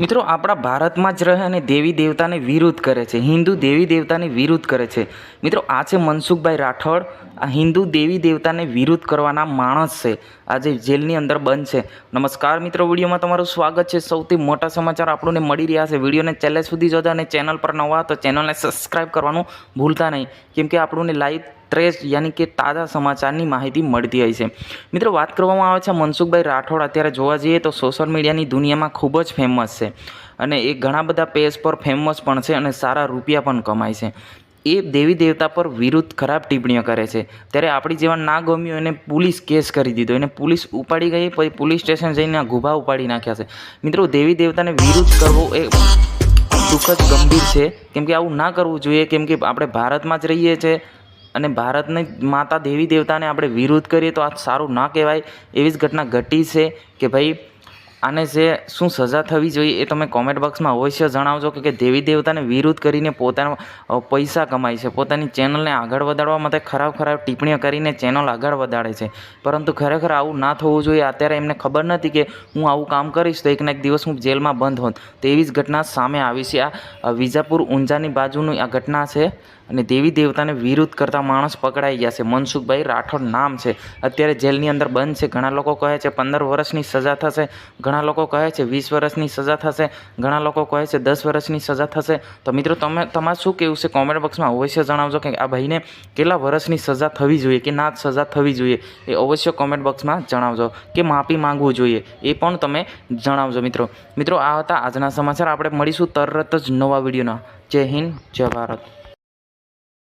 મિત્રો, આપણા ભારતમાં જ રહે અને દેવી દેવતાને વિરુદ્ધ કરે છે. હિન્દુ દેવી દેવતાને વિરુદ્ધ કરે છે. મિત્રો, આ છે મનસુખભાઈ રાઠોડ. આ હિન્દુ દેવી દેવતાને વિરુદ્ધ કરવાના માણસ છે. આજે જેલની અંદર બંધ છે. નમસ્કાર મિત્રો, વિડીયોમાં તમારું સ્વાગત છે. સૌથી મોટા સમાચાર આપણને મળી રહ્યા છે. વિડીયોને છેલ્લે સુધી જોતા અને ચેનલ પર નવા તો ચેનલને સબસ્ક્રાઈબ કરવાનું ભૂલતા નહીં. કેમ કે આપણને લાઈવ ટ્રેસ યાની કે તાજા સમાચારની માહિતી મળતી હોય છે. મિત્રો, વાત કરવામાં આવે છે મનસુખભાઈ રાઠોડ. અત્યારે જોવા જઈએ તો સોશિયલ મીડિયાની દુનિયામાં ખૂબ જ ફેમસ છે અને એ ઘણા બધા પેજ પર ફેમસ પણ છે અને સારા રૂપિયા પણ કમાય છે. એ દેવી દેવતા પર વિરુદ્ધ ખરાબ ટિપ્પણીઓ કરે છે. ત્યારે આપણી જેવા ના ગમ્યું એને પોલીસ કેસ કરી દીધો. એને પોલીસ ઉપાડી ગઈ, પછી પોલીસ સ્ટેશન જઈને ગુભા ઉપાડી નાખ્યા છે. મિત્રો, દેવી દેવતાને વિરુદ્ધ કરવો એ દુઃખદ ગંભીર છે. કેમ કે આવું ના કરવું જોઈએ. કેમ કે આપણે ભારતમાં જ રહીએ છીએ. અને ભારતની માતા દેવી દેવતાને આપણે વિરોધ કરીએ તો આ સારું ના કહેવાય. એવી જ ઘટના ઘટી છે કે ભાઈ, આને જે શું સજા થવી જોઈએ એ તમે કોમેન્ટ બોક્સમાં અવશ્ય જણાવજો કે દેવી દેવતાને વિરુદ્ધ કરીને પોતાના પૈસા કમાય છે. પોતાની ચેનલને આગળ વધારવા માટે ખરાબ ખરાબ ટિપ્પણીઓ કરીને ચેનલ આગળ વધારે છે. પરંતુ ખરેખર આવું ના થવું જોઈએ. અત્યારે એમને ખબર નથી કે હું આવું કામ કરીશ તો એક ને એક દિવસ હું જેલમાં બંધ હોત. તો એવી જ ઘટના સામે આવી છે. આ વિજાપુર ઊંઝાની બાજુની આ ઘટના છે. અને દેવી દેવતાને વિરુદ્ધ કરતા માણસ પકડાઈ ગયા છે. મનસુખભાઈ રાઠોડ નામ છે. અત્યારે જેલની અંદર બંધ છે. ઘણા લોકો કહે છે પંદર વર્ષની સજા થશે. ઘણા લોકો કહે છે વીસ વર્ષની સજા થશે. ઘણા લોકો કહે છે દસ વર્ષની સજા થશે. તો મિત્રો તમે, તમારે શું કહેવું છે? કોમેન્ટ બોક્સમાં અવશ્ય જણાવજો કે આ ભાઈને કેટલા વર્ષની સજા થવી જોઈએ, કે ના સજા થવી જોઈએ, એ અવશ્ય કોમેન્ટ બોક્સમાં જણાવજો. કે માફી માંગવું જોઈએ, એ પણ તમે જણાવજો મિત્રો. મિત્રો, આ હતા આજના સમાચાર. આપણે મળીશું તરત જ નવા વિડીયોના. જય હિન્દ, જય ભારત.